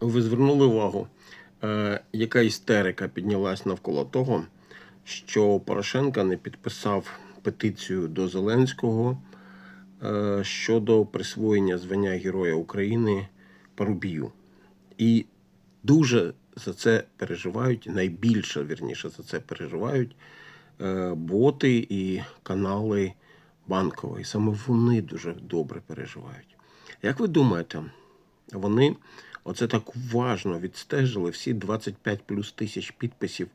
ви звернули увагу, е, яка істерика піднялась навколо того, що Порошенко не підписав петицію до Зеленського е, щодо присвоєння звання Героя України Парубію. І дуже за це переживають, найбільше вірніше за це переживають е, боти і канали банкової. Саме вони дуже добре переживають. Як ви думаєте, вони оце так уважно відстежили всі 25 плюс тисяч підписів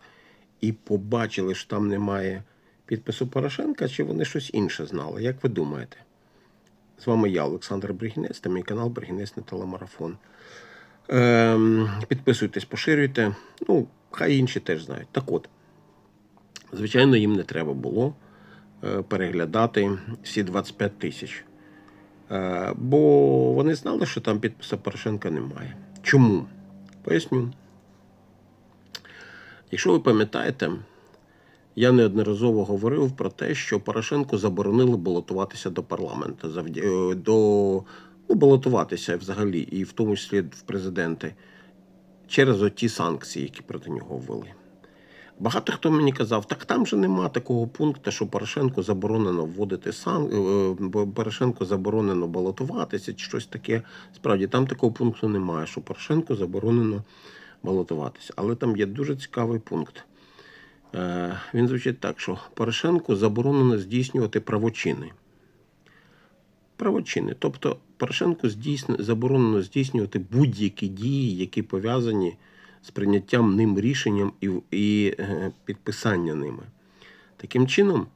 і побачили, що там немає підпису Порошенка, чи вони щось інше знали? Як ви думаєте? З вами я, Олександр Бригінець, та мій канал Бригінець на телемарафон. Ем, підписуйтесь, поширюйте. Ну, хай інші теж знають. Так от, звичайно, їм не треба було е, переглядати всі 25 тисяч. Е, бо вони знали, що там підписа Порошенка немає. Чому? Поясню. Якщо ви пам'ятаєте, я неодноразово говорив про те, що Порошенку заборонили балотуватися до парламенту, е, до ну, балотуватися взагалі, і в тому числі в президенти, через оті санкції, які проти нього ввели. Багато хто мені казав, так там же нема такого пункту, що Порошенко заборонено вводити сан... е, Порошенко заборонено балотуватися чи щось таке. Справді, там такого пункту немає, що Порошенко заборонено балотуватися. Але там є дуже цікавий пункт. Е, Він звучить так, що Порошенку заборонено здійснювати правочини. Правочини. Тобто Порошенку здійсн... заборонено здійснювати будь-які дії, які пов'язані з прийняттям ним рішенням і, і е, підписання ними. Таким чином,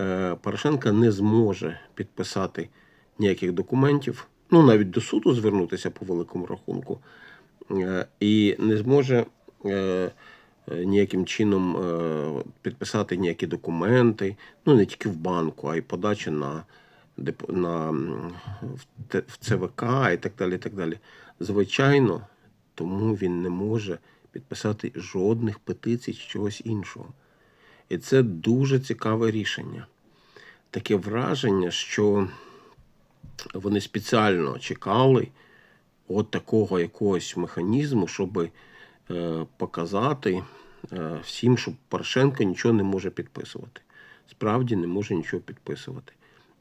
е, Порошенко не зможе підписати ніяких документів, ну навіть до суду звернутися по великому рахунку, е, і не зможе ніяким чином підписати ніякі документи, ну не тільки в банку, а й подача на, на в ЦВК і так далі. І так далі. Звичайно, тому він не може підписати жодних петицій чи чогось іншого. І це дуже цікаве рішення. Таке враження, що вони спеціально чекали от такого якогось механізму, щоб е, показати е, всім, що Порошенко нічого не може підписувати. Справді не може нічого підписувати.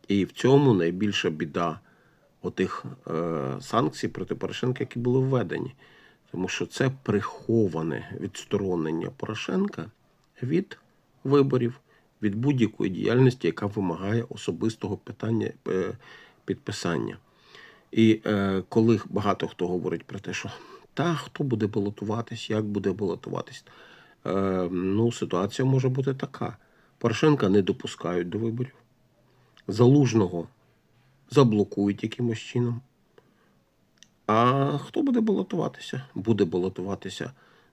І в цьому найбільша біда отих е, санкцій проти Порошенка, які були введені. Тому що це приховане відсторонення Порошенка від виборів, від будь-якої діяльності, яка вимагає особистого питання е, підписання. І е, коли багато хто говорить про те, що та хто буде балотуватись, як буде балотуватись, е, ну ситуація може бути така: Порошенка не допускають до виборів, залужного заблокують якимось чином. А хто буде балотуватися? Буде балотуватися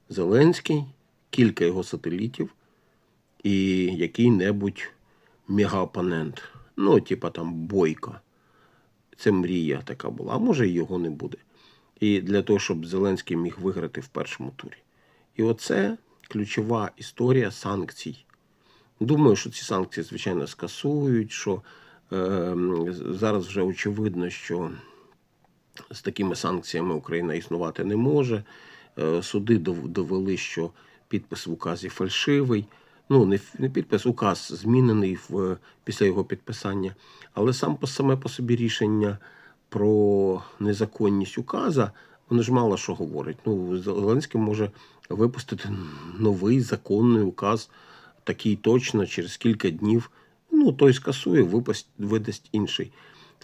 Зеленський, кілька його сателітів і який-небудь мегаопонент. Ну, типа там Бойко. Це мрія така була, а може і його не буде. І для того, щоб Зеленський міг виграти в першому турі. І оце ключова історія санкцій. Думаю, що ці санкції, звичайно, скасують, що е, зараз вже очевидно, що з такими санкціями Україна існувати не може. Е, Суди довели, що підпис в указі фальшивий. Ну, не, підпис, указ змінений в, після його підписання. Але сам по саме по собі рішення про незаконність указа, воно ж мало що говорить. Ну, Зеленський може випустити новий законний указ, такий точно через кілька днів. Ну, той скасує, випасть, видасть інший.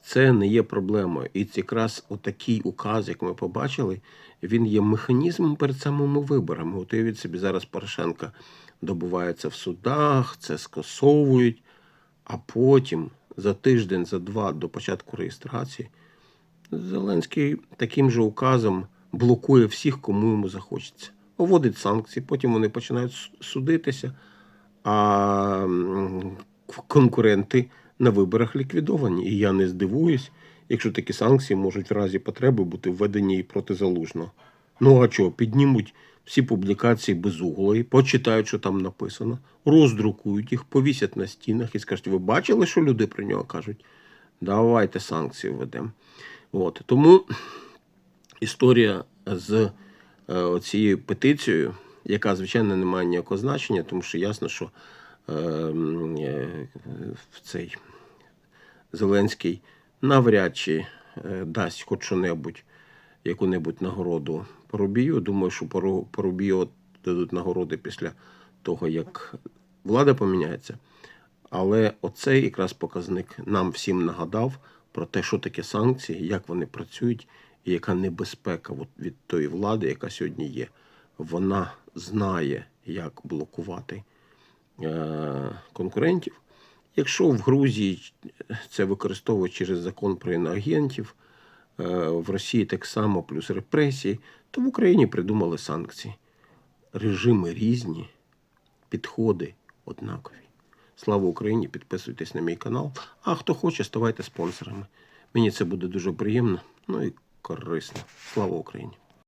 Це не є проблемою. І якраз отакий указ, як ми побачили, він є механізмом перед самими виборами. От уявіть собі, зараз Порошенка добувається в судах, це скасовують, а потім за тиждень, за два до початку реєстрації Зеленський таким же указом блокує всіх, кому йому захочеться. Вводить санкції, потім вони починають судитися, а конкуренти на виборах ліквідовані. І я не здивуюсь, якщо такі санкції можуть в разі потреби бути введені і проти залужного. Ну а чого, піднімуть всі публікації безуглої, почитають, що там написано, роздрукують їх, повісять на стінах і скажуть, ви бачили, що люди про нього кажуть? Давайте санкції введемо. От. Тому історія з е, цією петицією, яка, звичайно, не має ніякого значення, тому що ясно, що цей Зеленський навряд чи е, дасть хоч що-небудь, яку-небудь нагороду Парубію. Думаю, що Парубію дадуть нагороди після того, як влада поміняється. Але оцей якраз показник нам всім нагадав про те, що таке санкції, як вони працюють, і яка небезпека від тої влади, яка сьогодні є. Вона знає, як блокувати е, конкурентів. Якщо в Грузії це використовують через закон про іноагентів, е, в Росії так само плюс репресії, то в Україні придумали санкції. Режими різні, підходи однакові. Слава Україні! Підписуйтесь на мій канал. А хто хоче, ставайте спонсорами. Мені це буде дуже приємно, ну і корисно. Слава Україні!